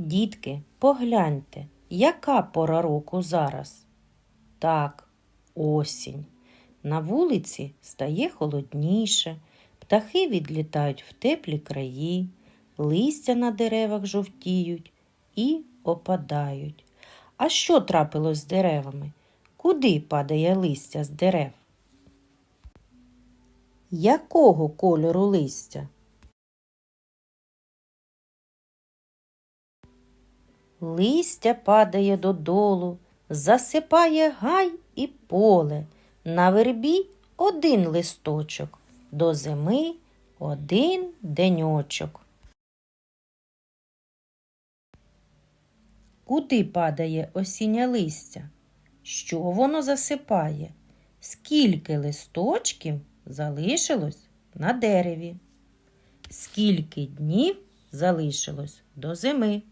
Дітки, погляньте, яка пора року зараз? Так, осінь. На вулиці стає холодніше, птахи відлітають в теплі краї, листя на деревах жовтіють і опадають. А що трапилось з деревами? Куди падає листя з дерев? Якого кольору листя? Листя падає додолу, засипає гай і поле. На вербі один листочок, до зими один деньочок. Куди падає осіннє листя? Що воно засипає? Скільки листочків залишилось на дереві? Скільки днів залишилось до зими?